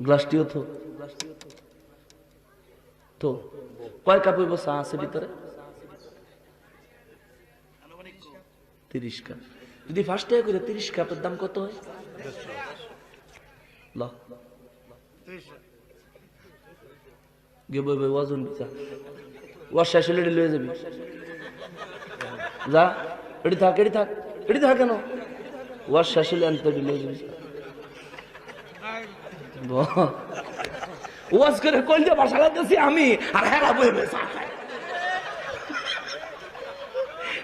গ্লাসটিও তো তো কয় কাপ হইব চা আছে ভিতরে? তিরিশ কাপ। যদি ফার্স্ট টাকা করে তিরিশ কাপের দাম কত হয়? ল। গিয়ে বই ওজন যা ওয়ার শেষ হলে লয়ে যাবি। যা এটি থাক এটি থাক। এটি থাক কেন? ওয়ার শেষ হলে আনতে লয়ে যাবি। ওয়াজ করে কইলে বাসা লাগতেছি আমি, আর হেরা বই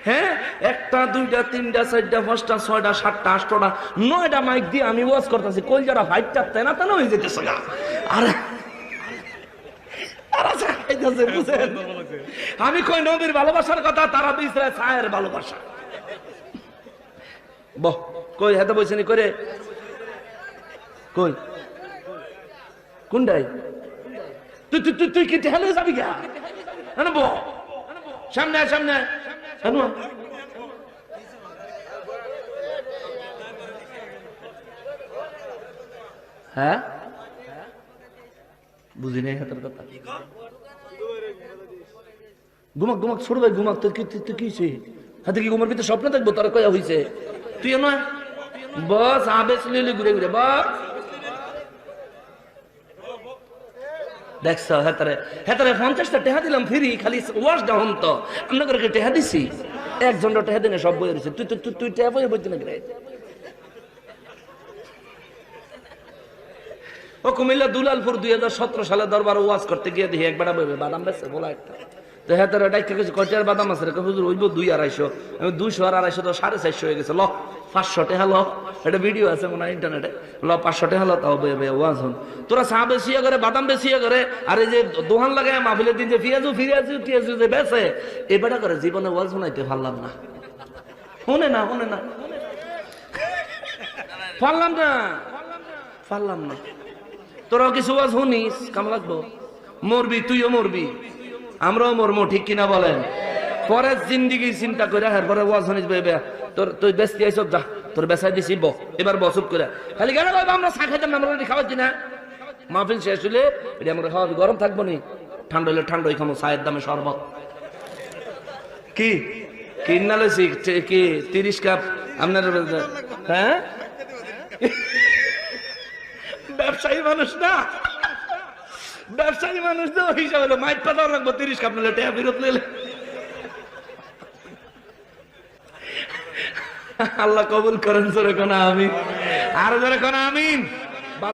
হ্যাঁ একটা, দুইটা, তিনটা, চারটা, পাঁচটা, ছয়টা, সাতটা, আটটা, নয়টা মাইক দিয়ে আমি ওয়াজ করতেছি। কলজারা ফাইটটা তেনা তেনা হয়ে যেতেছে। আর? আমি কই নবীর ভালোবাসার কথা, তারা দিয়েছে ছায়ের ভালোবাসা। বহ, কই হাতে বইছেনি করে কই? কোনটাই তুই তুই তুই কি ঠেলে যাবি গা। সামনে সামনে আয়। হ্যাঁ? বুঝি নাই হাতের কথা। ঘুমাক ঘুমাক, ছোট ভাই, ঘুমাক। তোর কি তুই কি হয়েছে হাতে কি ঘুমার ভিতরে স্বপ্ন থাকব? তার কয়া হয়েছে তুই নয়? বস, আবেশ, লিলি, ঘুরে ঘুরে, বস। দেখছ পঞ্চাশটা টেহা দিলাম ফিরি, খালি ওয়াশ ডাউন তো আমরা করে টেহা দিছি? একজন টেহা দিনে সব রয়েছে। তুই তুই টেহা রে? ও কুমিল্লা দুলালপুর দুই হাজার সতেরো সালে দরবার ওয়াজ করতে গিয়ে দেখি বইবে বাদাম বেছে বলা একটা। তো হ্যাঁ তারা ডাইকে কয়টার বাদাম আছে হুজুর, ওইব দুই আড়াইশো, আমি দুইশো আর আড়াইশো তো সাড়ে চারশো হয়ে গেছে ল পাঁচশো ল। এটা ভিডিও আছে মনে হয় ইন্টারনেটে ল, পাঁচশো টেহা ল, তাও বইবে ওয়াজ হন তোরা চা বেশিয়া করে, বাদাম বেশিয়া করে, আর এই যে দোহান লাগায় মাহফিলের দিন যে ফিয়াজু ফিরিয়াজু টিয়াজু যে বেছে, এ বেটা করে জীবনে ওয়াজ শোনাইতে পারলাম না। শুনে না শুনে না। পারলাম না। পারলাম না। তোরাও কিছু ওয়াজ শুনিস, কাম লাগবো। মরবি, তুইও মরবি। আমরাও মরমো, ঠিক কিনা বলেন? পরে জিন্দিগি চিন্তা করে হ্যাঁ পরে ওয়াজ শুনিস বেবে তোর তুই আইস যা তোর বেসাই দিছি ব। এবার বসুপ করে। খালি কেন আমরা চা খাইতাম না আমরা মাহফিল শেষ হলে এটা আমরা খাওয়াবি গরম থাকব নি। ঠান্ডা হলে ঠান্ডাই খামো চায়ের দামে শরবত। কি? কিনা লইছি কি তিরিশ কাপ? আপনার হ্যাঁ? ব্যবসায়ী মানুষ না। ব্যবসায়ী মানুষ তো হিসাব মাইক পাতাও রাখব তিরিশ কাপ নিলে টেয়া বিরত নিলে। আল্লাহ কবুল করেন জোরে আমিন। আর জোরে আমিন।